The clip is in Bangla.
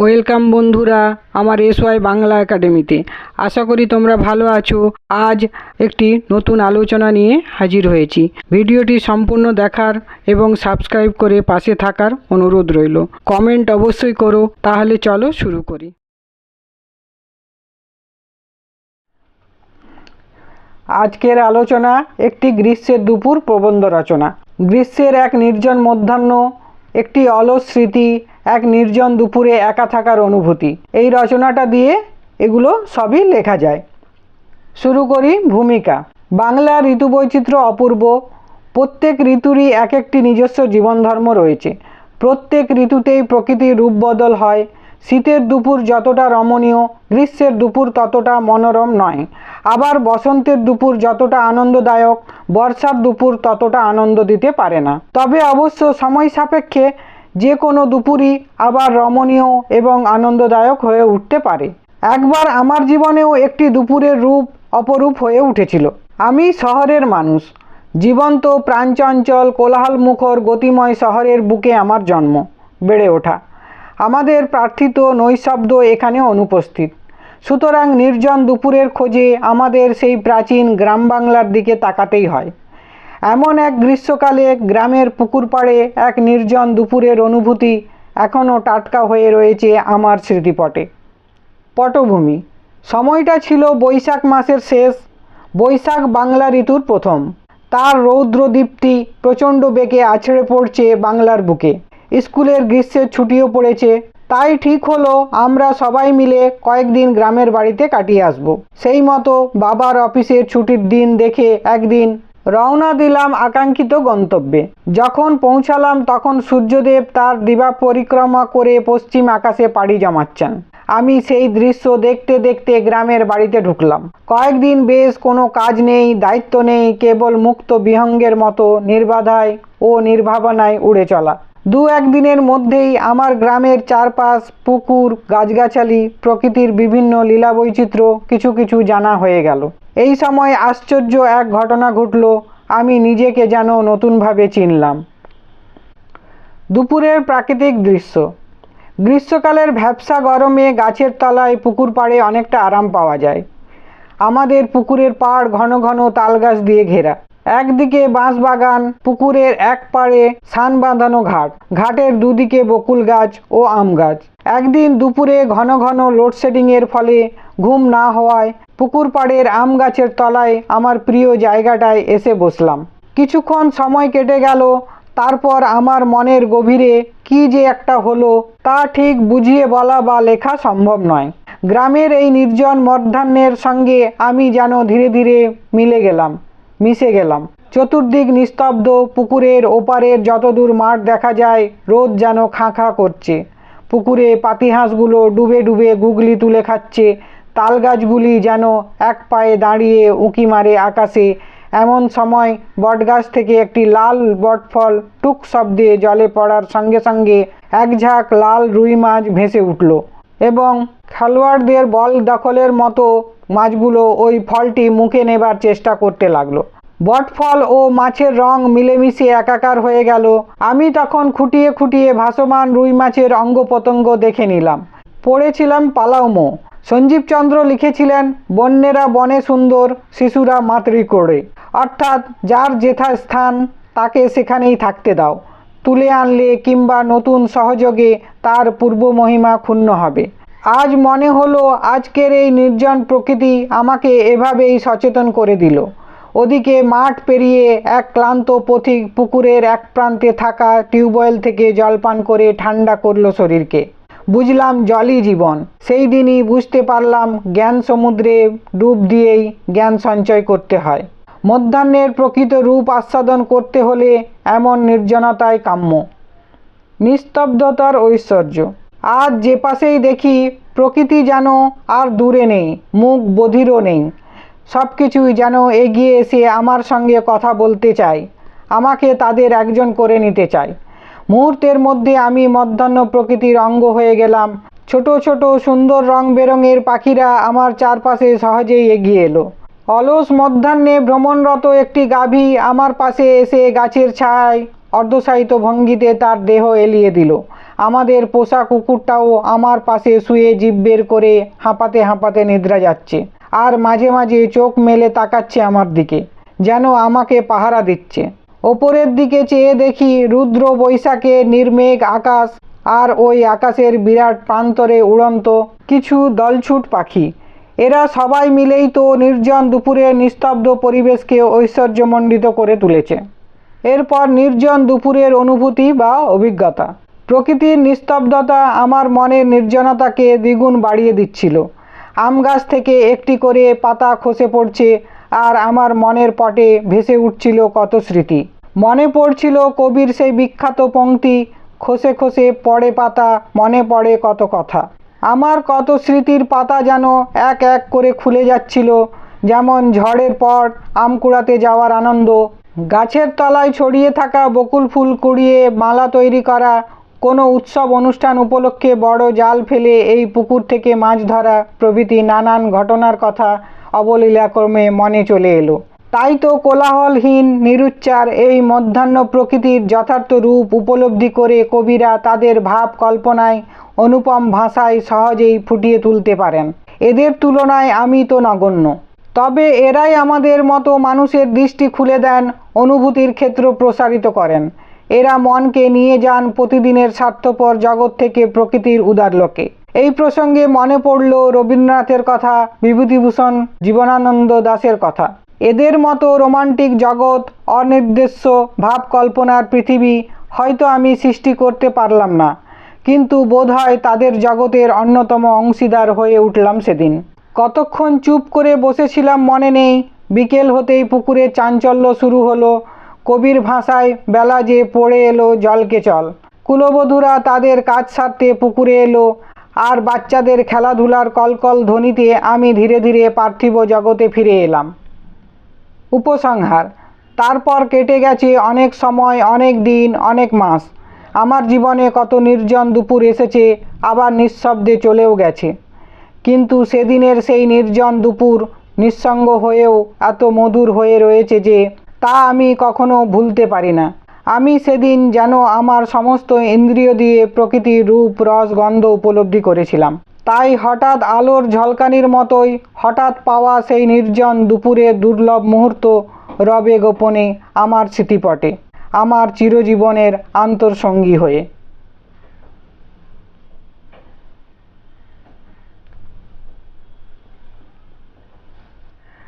ওয়েলকাম বন্ধুরা আমার এস ওয়াই বাংলা একাডেমিতে। আশা করি তোমরা ভালো আছো। আজ একটি নতুন আলোচনা নিয়ে হাজির হয়েছি। ভিডিওটি সম্পূর্ণ দেখার এবং সাবস্ক্রাইব করে পাশে থাকার অনুরোধ রইল। কমেন্ট অবশ্যই করো, তাহলে চলো শুরু করি। আজকের আলোচনা একটি গ্রীষ্মের দুপুর প্রবন্ধ রচনা। গ্রীষ্মের এক নির্জন মধ্যাহ্ন একটি অলস স্মৃতি, এক নির্জন দুপুরে একা থাকার অনুভূতি। এই রচনাটা দিয়ে এগুলো সবই লেখা যায়। শুরু করি ভূমিকা। বাংলা ঋতু বৈচিত্র্য অপূর্ব। প্রত্যেক ঋতুরই এক একটি নিজস্ব জীবনধর্ম রয়েছে। প্রত্যেক ঋতুতেই প্রকৃতির রূপ বদল হয়। শীতের দুপুর যতটা রমণীয়, গ্রীষ্মের দুপুর ততটা মনোরম নয়। আবার বসন্তের দুপুর যতটা আনন্দদায়ক, বর্ষার দুপুর ততটা আনন্দ দিতে পারে না। তবে অবশ্য সময় সাপেক্ষে যে কোনো দুপুরই আবার রমণীয় এবং আনন্দদায়ক হয়ে উঠতে পারে। একবার আমার জীবনেও একটি দুপুরের রূপ অপরূপ হয়ে উঠেছিল। আমি শহরের মানুষ। জীবন্ত প্রাণচঞ্চল কোলাহলমুখর গতিময় শহরের বুকে আমার জন্ম। বেড়ে ওঠা। আমাদের প্রার্থিত নৈশব্দ এখানে অনুপস্থিত। সুতরাং নির্জন দুপুরের খোঁজে আমাদের সেই প্রাচীন গ্রাম বাংলার দিকে তাকাতেই হয়। এমন এক গ্রীষ্মকালে গ্রামের পুকুর পাড়ে এক নির্জন দুপুরের অনুভূতি এখনও টাটকা হয়ে রয়েছে আমার স্মৃতিপটে। পটভূমি। সময়টা ছিল বৈশাখ মাসের শেষ, বৈশাখ বাংলা ঋতুর প্রথম। তার রৌদ্রদীপ্তি প্রচণ্ড বেগে আছড়ে পড়ছে বাংলার বুকে। স্কুলের গ্রীষ্মের ছুটিও পড়েছে। তাই ঠিক হলো, আমরা সবাই মিলে কয়েকদিন গ্রামের বাড়িতে কাটিয়ে আসব। সেই মতো বাবার অফিসের ছুটির দিন দেখে একদিন রওনা দিলাম আকাঙ্ক্ষিত গন্তব্যে। যখন পৌঁছালাম, তখন সূর্যদেব তার দিবা পরিক্রমা করে পশ্চিম আকাশে পাড়ি জমাচ্ছেন। আমি সেই দৃশ্য দেখতে দেখতে গ্রামের বাড়িতে ঢুকলাম। কয়েকদিন বেশ কোনো কাজ নেই, দায়িত্ব নেই, কেবল মুক্ত বিহঙ্গের মতো নির্বাধায় ও নির্ভাবনায় উড়ে চলা। দু একদিনের মধ্যেই আমার গ্রামের চারপাশ, পুকুর, গাছগাছালি, প্রকৃতির বিভিন্ন লীলা বৈচিত্র্য কিছু কিছু জানা হয়ে গেল। এই সময় আশ্চর্য এক ঘটনা ঘটল, আমি নিজেকে যেন নতুনভাবে চিনলাম। দুপুরের প্রাকৃতিক দৃশ্য। গ্রীষ্মকালের ভ্যাবসা গরমে গাছের তলায় পুকুর পাড়ে অনেকটা আরাম পাওয়া যায়। আমাদের পুকুরের পাড় ঘন ঘন তাল গাছ দিয়ে ঘেরা। একদিকে বাঁশবাগান, পুকুরের এক পাড়ে সান বাঁধানো ঘাট। ঘাটের দুদিকে বকুল গাছ ও আম গাছ। একদিন দুপুরে ঘন ঘন লোডশেডিংয়ের ফলে ঘুম না হওয়ায় পুকুর পাড়ের আম গাছের তলায় আমার প্রিয় জায়গাটায় এসে বসলাম। কিছুক্ষণ সময় কেটে গেল, তারপর আমার মনের গভীরে কি যে একটা হলো তা ঠিক বুঝিয়ে বলা বা লেখা সম্ভব নয়। গ্রামের এই নির্জন মধ্যাহ্নের সঙ্গে আমি যেন ধীরে ধীরে মিলে গেলাম। মিশে গেলাম। চতুর্দিক নিস্তব্ধ, পুকুরের ওপারের যতদূর মাঠ দেখা যায়, রোদ যেন খাঁ খাঁ করছে। পুকুরে পাতিহাঁসগুলো ডুবে ডুবে গুগলি তুলে খাচ্ছে তাল গাছগুলি যেন এক পায়ে দাঁড়িয়ে উঁকি মারে আকাশে। এমন সময় বটগাছ থেকে একটি লাল বটফল টুক শব্দে জলে পড়ার সঙ্গে সঙ্গে এক ঝাঁক লাল রুই মাছ ভেসে উঠল। এবং খেলোয়াড়দের বল দখলের মতো মাছগুলো ওই ফলটি মুখে নেবার চেষ্টা করতে লাগল। বটফল ও মাছের রং মিলেমিশে একাকার হয়ে গেল। আমি তখন খুঁটিয়ে খুঁটিয়ে ভাসমান রুই মাছের অঙ্গ প্রত্যঙ্গ দেখে নিলাম। পড়েছিলাম পালাউমো। সঞ্জীবচন্দ্র লিখেছিলেন, বন্যেরা বনে সুন্দর, শিশুরা মাতৃ করে। অর্থাৎ যার যেথা স্থান, তাকে সেখানেই থাকতে দাও। তুলে আনলে কিংবা নতুন সহযোগে তার পূর্ব মহিমা ক্ষুণ্ণ হবে। আজ মনে হলো, আজকের এই নির্জন প্রকৃতি আমাকে এভাবেই সচেতন করে দিল। ওদিকে মাঠ পেরিয়ে এক ক্লান্ত পথিক পুকুরের এক প্রান্তে থাকা টিউবওয়েল থেকে জলপান করে ঠান্ডা করল শরীরকে। বুঝলাম জলই জীবন। সেই দিনই বুঝতে পারলাম জ্ঞান সমুদ্রে ডুব দিয়েই জ্ঞান সঞ্চয় করতে হয়। মধ্যাহ্নের প্রকৃত রূপ আস্বাদন করতে হলে এমন নির্জনতায় কাম্য। নিস্তব্ধতার ঐশ্বর্য। আজ যে পাশেই দেখি, প্রকৃতি যেন আর দূরে নেই, মুখ বধিরও নেই। সব কিছুই যেন এগিয়ে এসে আমার সঙ্গে কথা বলতে চায়, আমাকে তাদের একজন করে নিতে চায়। মুহূর্তের মধ্যে আমি মধ্যাহ্ন প্রকৃতির অঙ্গ হয়ে গেলাম। ছোট ছোট সুন্দর রং বেরঙের পাখিরা আমার চারপাশে সহজেই এগিয়ে এলো। অলস মধ্যাহ্নে ভ্রমণরত একটি গাভী আমার পাশে এসে গাছের ছায় অর্ধশায়িত ভঙ্গিতে তার দেহ এলিয়ে দিল। আমাদের পোষা কুকুরটাও আমার পাশে শুয়ে জিভ বের করে হাঁপাতে হাঁপাতে নিদ্রা যাচ্ছে আর মাঝে মাঝে চোখ মেলে তাকাচ্ছে আমার দিকে, যেন আমাকে পাহারা দিচ্ছে। ওপরের দিকে চেয়ে দেখি রুদ্র বৈশাখে নির্মেঘ আকাশ আর ওই আকাশের বিরাট প্রান্তরে উড়ন্ত কিছু দলছুট পাখি। এরা সবাই মিলেই তো নির্জন দুপুরের নিস্তব্ধ পরিবেশকে ঐশ্বর্যমণ্ডিত করে তুলেছে। এরপর নির্জন দুপুরের অনুভূতি বা অভিজ্ঞতা। প্রকৃতির নিস্তব্ধতা আমার মনের নির্জনতাকে দ্বিগুণ বাড়িয়ে দিচ্ছিল। আম গাছ থেকে একটি করে পাতা খসে পড়ছে আর আমার মনের পটে ভেসে উঠছিল কত স্মৃতি। মনে পড়ছিল কবির সেই বিখ্যাত পংক্তি, খসে খসে পড়ে পাতা, মনে পড়ে কত কথা। আমার কত স্মৃতির পাতা যেন এক এক করে খুলে যাচ্ছিল, যেমন ঝড়ের পর আম কুড়াতে যাওয়ার আনন্দ। গাছের তলায় ছড়িয়ে থাকা বকুল ফুল কুড়িয়ে মালা তৈরি করা, কোনো উৎসব অনুষ্ঠান উপলক্ষে বড় জাল ফেলে এই পুকুর থেকে মাছ ধরা প্রভৃতি নানান ঘটনার কথা অবলীলাক্রমে মনে চলে এলো। তাই তো কোলাহলহীন, নিরুচ্চার এই মধ্যাহ্ন প্রকৃতির যথার্থ রূপ উপলব্ধি করে কবিরা তাদের ভাব কল্পনায় অনুপম ভাষায় সহজেই ফুটিয়ে তুলতে পারেন। এদের তুলনায় আমি তো নগণ্য। তবে এরাই আমাদের মতো মানুষের দৃষ্টি খুলে দেন, অনুভূতির ক্ষেত্র প্রসারিত করেন। এরা মনকে নিয়ে যান প্রতিদিনের স্বার্থপর জগৎ থেকে প্রকৃতির উদারলোকে। এই প্রসঙ্গে মনে পড়ল রবীন্দ্রনাথের কথা, বিভূতিভূষণ, জীবনানন্দ দাশের কথা। এদের মতো রোমান্টিক জগৎ অনির্দেশ্য ভাব কল্পনার পৃথিবী হয়তো আমি সৃষ্টি করতে পারলাম না। কিন্তু বোধহয় তাদের জগতের অন্যতম অংশীদার হয়ে উঠলাম সেদিন। কতক্ষণ চুপ করে বসেছিলাম মনে নেই, বিকেল হতেই পুকুরে চাঞ্চল্য শুরু হলো। কবির ভাষায় বেলা যে পড়ে এলো জলকে চল। কুলবধূরা তাদের কাজ সারতে পুকুরে এলো, আর বাচ্চাদের খেলাধুলার কলকল ধ্বনিতে আমি ধীরে ধীরে পার্থিব জগতে ফিরে এলাম। উপসংহার। তারপর কেটে গেছে অনেক সময়, অনেক দিন, অনেক মাস। আমার জীবনে কত নির্জন দুপুর এসেছে, আবার নিঃশব্দে চলেও গেছে। কিন্তু সেদিনের সেই নির্জন দুপুর নিঃসঙ্গ হয়েও এত মধুর হয়ে রয়েছে যে, তা আমি কখনো ভুলতে পারি না। আমি সেদিন যেন আমার সমস্ত ইন্দ্রিয় দিয়ে প্রকৃতির রূপ, রস, গন্ধ উপলব্ধি করেছিলাম। তাই হঠাৎ আলোর ঝলকানির মতোই হঠাৎ পাওয়া সেই নির্জন দুপুরে দুর্লভ মুহূর্ত রবে গোপনে আমার স্মৃতিপটে, আমার চিরজীবনের আন্তর্সঙ্গী হয়ে।